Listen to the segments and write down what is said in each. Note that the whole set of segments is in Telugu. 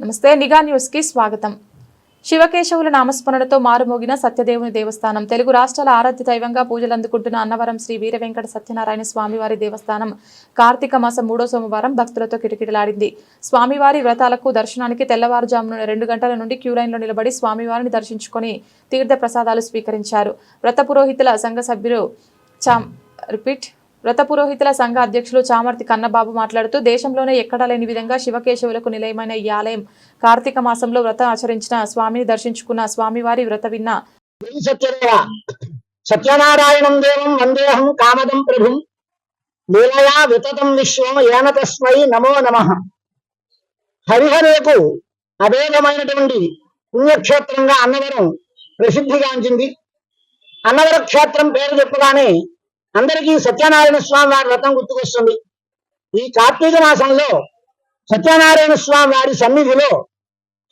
నమస్తే నిఘా న్యూస్కి స్వాగతం. శివకేశవుల నామస్మరణతో మారుమోగిన సత్యదేవుని దేవస్థానం తెలుగు రాష్ట్రాల ఆరాధ్య దైవంగా పూజలు అందుకుంటున్న అన్నవరం శ్రీ వీర వెంకట సత్యనారాయణ స్వామివారి దేవస్థానం కార్తీక మాసం మూడో సోమవారం భక్తులతో కిటకిటలాడింది. స్వామివారి వ్రతాలకు దర్శనానికి తెల్లవారుజామున రెండు గంటల నుండి క్యూ లైన్లో నిలబడి స్వామివారిని దర్శించుకొని తీర్థ ప్రసాదాలు స్వీకరించారు. వ్రత పురోహితుల సంఘ సభ్యులు చామ్ రిపీట్ వ్రత పురోహితుల సంఘ అధ్యక్షులు చామర్తి కన్నబాబు మాట్లాడుతూ దేశంలోనే ఎక్కడా లేని విధంగా శివకేశవులకు నిలయమైన ఈ ఆలయం కార్తీక మాసంలో వ్రతం ఆచరించిన స్వామిని దర్శించుకున్న స్వామివారి వ్రత విన్న. సత్యనారాయణం. దేవం వందేహం కామదం ప్రభుం. లీలయా వితతం విశ్వం ఏన తస్మై నమో నమ. హరిహరులకు అభేదమైనటువంటి పుణ్యక్షేత్రంగా అన్నవరం ప్రసిద్ధిగాంచింది. అన్నవర క్షేత్రం పేరు చెప్పగానే అందరికీ సత్యనారాయణ స్వామి వారి వ్రతం గుర్తుకొస్తుంది. ఈ కార్తీక మాసంలో సత్యనారాయణ స్వామి వారి సన్నిధిలో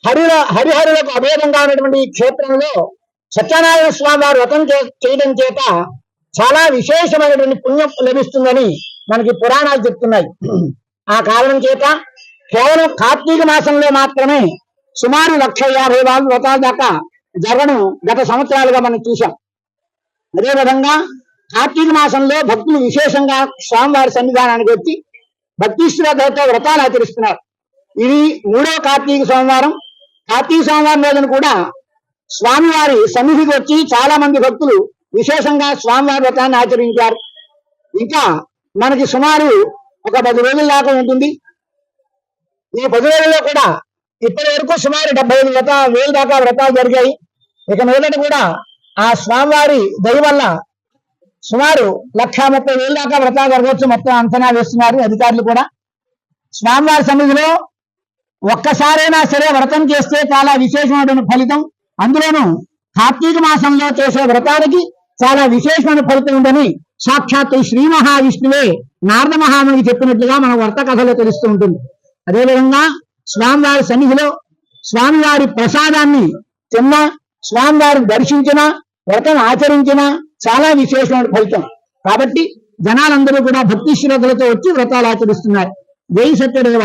హరిల హరిహరులకు అభేదంగా ఉన్నటువంటి ఈ క్షేత్రంలో సత్యనారాయణ స్వామి వారు వ్రతం చే- చేయడం చేత చాలా విశేషమైనటువంటి పుణ్యం లభిస్తుందని మనకి పురాణాలు చెప్తున్నాయి. ఆ కారణం చేత కేవలం కార్తీక మాసంలో మాత్రమే సుమారు లక్ష యాభై వాళ్ళు వ్రతాల దాకా జరగడం గత సంవత్సరాలుగా మనం చూసాం అదేవిధంగా కార్తీక మాసంలో భక్తులు విశేషంగా స్వామివారి సన్నిధానానికి వచ్చి భక్తి శ్రద్ధలతో వ్రతాలు ఆచరిస్తున్నారు. ఇది మూడో కార్తీక సోమవారం. కార్తీక సోమవారం రోజున కూడా స్వామివారి సన్నిధికి వచ్చి చాలా మంది భక్తులు విశేషంగా స్వామివారి వ్రతాన్ని ఆచరించారు. ఇంకా మనకి సుమారు ఒక పది రోజుల దాకా ఉంటుంది. ఈ పది రోజుల్లో కూడా ఇప్పటి వరకు సుమారు డెబ్బై ఐదు వ్రత వేల దాకా వ్రతాలు జరిగాయి. ఇక మీదట కూడా ఆ స్వామివారి దయ వల్ల సుమారు లక్ష ముప్పై వేల దాకా వ్రతాలు జరగవచ్చు మొత్తం అంచనా వేస్తున్నారు అధికారులు కూడా. స్వామివారి సన్నిధిలో ఒక్కసారైనా సరే వ్రతం చేస్తే చాలా విశేషమైన ఫలితం. అందులోనూ కార్తీక మాసంలో చేసే వ్రతానికి చాలా విశేషమైన ఫలితం ఉందని సాక్షాత్తు శ్రీ మహావిష్ణువే నారద మహామునికి చెప్పినట్లుగా మన వ్రత కథలో తెలుస్తూ ఉంటుంది. అదేవిధంగా స్వామివారి సన్నిధిలో స్వామివారి ప్రసాదాన్ని తిన్న స్వామివారిని దర్శించిన వ్రతం ఆచరించిన చాలా విశేషమైన ఫలితం. కాబట్టి జనాలందరూ కూడా భక్తి శ్రద్ధలతో వచ్చి వ్రతాలు ఆచరిస్తున్నారు. వేయి సత్యదేవ.